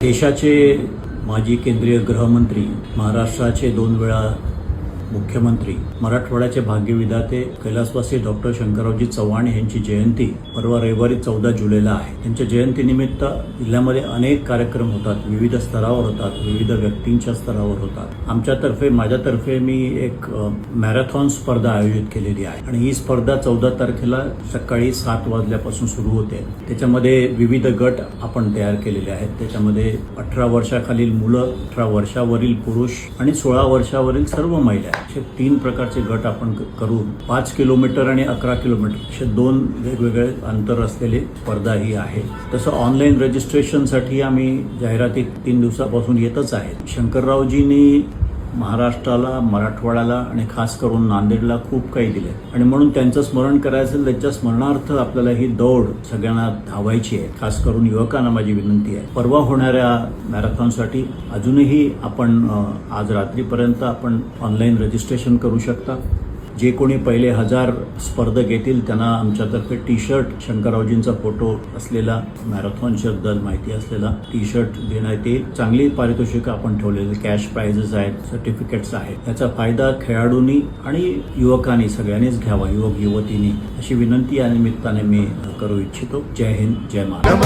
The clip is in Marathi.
देशाचे माजी केंद्रीय गृहमंत्री महाराष्ट्राचे दोन वेळा मुख्यमंत्री मराठवाड्याचे भाग्यविधाते कैलासवासी डॉक्टर शंकररावजी चव्हाण यांची जयंती परवा रविवारी चौदा जुलैला आहे. त्यांच्या जयंतीनिमित्त जिल्ह्यामध्ये अनेक कार्यक्रम होतात. विविध स्तरावर होतात. विविध व्यक्तींच्या स्तरावर होतात. आमच्यातर्फे माझ्यातर्फे मी एक मॅरेथॉन स्पर्धा आयोजित केलेली आहे. आणि ही स्पर्धा चौदा तारखेला सकाळी सात वाजल्यापासून सुरू होते. त्याच्यामध्ये विविध गट आपण तयार केलेले आहेत. त्याच्यामध्ये अठरा वर्षाखालील मुलं अठरा वर्षावरील पुरुष आणि सोळा वर्षावरील सर्व महिला असे तीन प्रकारचे गट आपण क- करून पाच किलोमीटर आणि अकरा किलोमीटर असे दोन वेगवेगळे अंतर असलेली स्पर्धा ही आहे. तसं ऑनलाईन रजिस्ट्रेशनसाठी आम्ही जाहिराती तीन दिवसापासून येतच आहेत. शंकररावजींनी महाराष्ट्राला मराठवाड्याला आणि खास करून नांदेडला खूप काही दिले. आणि म्हणून त्यांचं स्मरण करायचं त्यांच्या स्मरणार्थ आपल्याला ही दौड सगळ्यांना धावायची आहे. खास करून युवकांना माझी विनंती आहे. परवा होणाऱ्या मॅरेथॉनसाठी अजूनही आपण आज रात्रीपर्यंत आपण ऑनलाईन रजिस्ट्रेशन करू शकता. जे कोणी पहिले हजार स्पर्धक येतील त्यांना आमच्यातर्फे टी शर्ट शंकररावजींचा फोटो असलेला मॅरेथॉनच्याबद्दल माहिती असलेला टी शर्ट देण्यात येईल. चांगली पारितोषिक आपण ठेवलेली कॅश प्राइजेस आहेत सर्टिफिकेट्स आहेत. याचा फायदा खेळाडूंनी आणि युवकांनी सगळ्यांनीच घ्यावा युवक युवतींनी. अशी विनंती या निमित्ताने मी करू इच्छितो. जय हिंद जय महाराज